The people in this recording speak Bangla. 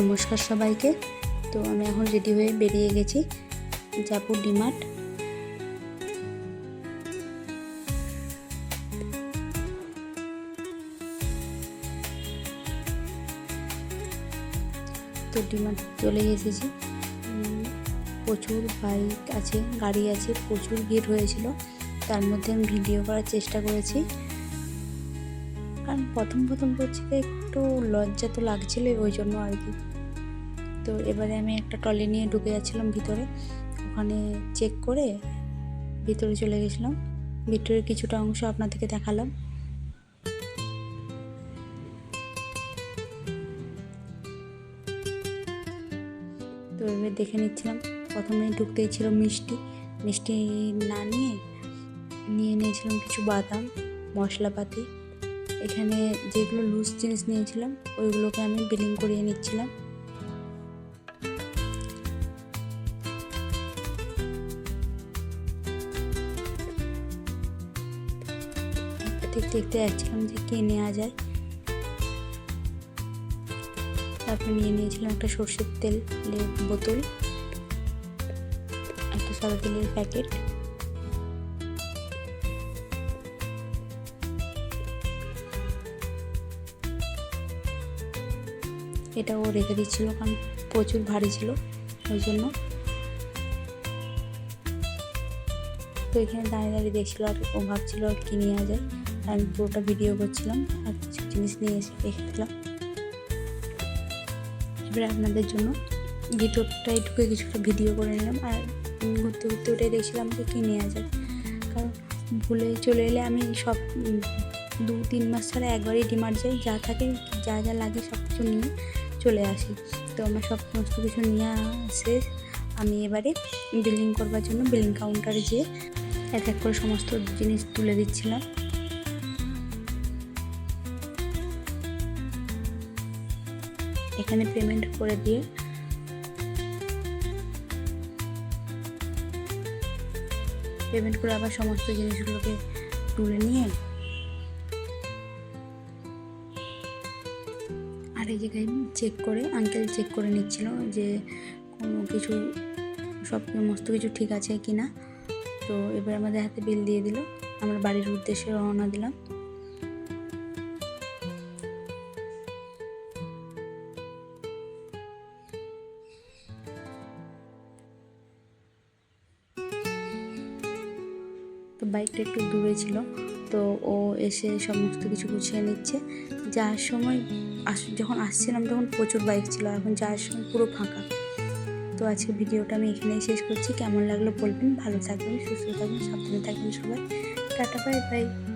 নমস্কার সবাইকে। তো আমি এখন রেডি হয়ে বেরিয়ে গেছি। যাব ডিমার্ট। তো ডিমার্ট চলে এসেছি। প্রচুর বাইক আছে, গাড়ি আছে, প্রচুর ভিড় হয়েছিল। তার মধ্যে আমি ভিডিও করার চেষ্টা করেছি। কারণ প্রথম প্রথম করছি একটু লজ্জা তো লাগছিল ওই জন্য আর কি। তো এবারে আমি একটা ট্রলি নিয়ে ঢুকে যাচ্ছিলাম ভিতরে। ওখানে চেক করে ভিতরে চলে গেছিলাম। ভিতরের কিছুটা অংশ আপনাদেরকে দেখালাম। তো এবার দেখে নিচ্ছিলাম। প্রথমে ঢুকতেই ছিল মিষ্টি। মিষ্টি না নিয়ে নিয়ে নিয়েছিলাম কিছু বাদাম, মশলাপাতি। এখানে যেগুলো লুজ জিনিস নিয়েছিলাম, ওইগুলোকে আমি বিলিং করিয়ে নিচ্ছিলাম। দেখতে দেখতে যাচ্ছিলাম যে কে নেওয়া যায়। তারপরে নিয়ে নিয়েছিলাম একটা সর্ষের তেল বোতল, একটা সাদা তেলের প্যাকেট এটাও রেখে দিচ্ছিল, কারণ প্রচুর ভারী ছিল, ওই জন্য। তো এখানে দাঁড়িয়ে দাঁড়িয়ে দেখছিল আর ও ভাবছিল আর কি নেওয়া যায়। আমি পুরোটা ভিডিও করছিলাম আর কিছু জিনিস নিয়ে এসে রেখে দিলাম। এবারে আপনাদের জন্য ভিতরটাই ঢুকে কিছুটা ভিডিও করে নিলাম আর ঘুরতে ঘুরতে ওটাই দেখছিলাম যে কী নেওয়া যায়। কারণ ভুলে চলে এলে আমি সব দু তিন মাস ছাড়া একবারই ডিমার্ট যাই যা থাকে, যা যা লাগে সব কিছু নিয়ে চলে আসি। তো আমার সব সমস্ত কিছু নিয়ে শেষ আমি এবারে বিলিং করবার জন্য বিলিং কাউন্টারে যেয়ে এক এক করে সমস্ত জিনিস তুলে দিচ্ছিলাম। এখানে পেমেন্ট করে দিয়ে পেমেন্ট করে আবার সমস্ত জিনিসগুলোকে তুলে নিয়ে আর এই জায়গায় চেক করে আঙ্কেল চেক করে নিচ্ছিল যে কোনো কিছু, সব সমস্ত কিছু ঠিক আছে কি না। তো এবার আমাদের হাতে বিল দিয়ে দিল। আমরা বাড়ির উদ্দেশ্যে রওনা দিলাম। তো বাইকটা একটু দূরে ছিল। তো ও এসে সমস্ত কিছু গুছিয়ে নিচ্ছে। যাওয়ার সময় আস যখন আসছিলাম তখন প্রচুর বাইক ছিল এখন যাওয়ার সময় পুরো ফাঁকা। তো আজকে ভিডিওটা আমি এখানেই শেষ করছি। কেমন লাগল বলবেন। ভালো থাকবেন, সুস্থ থাকবেন, সাবধানে থাকবেন সবাই। Tata, bye bye.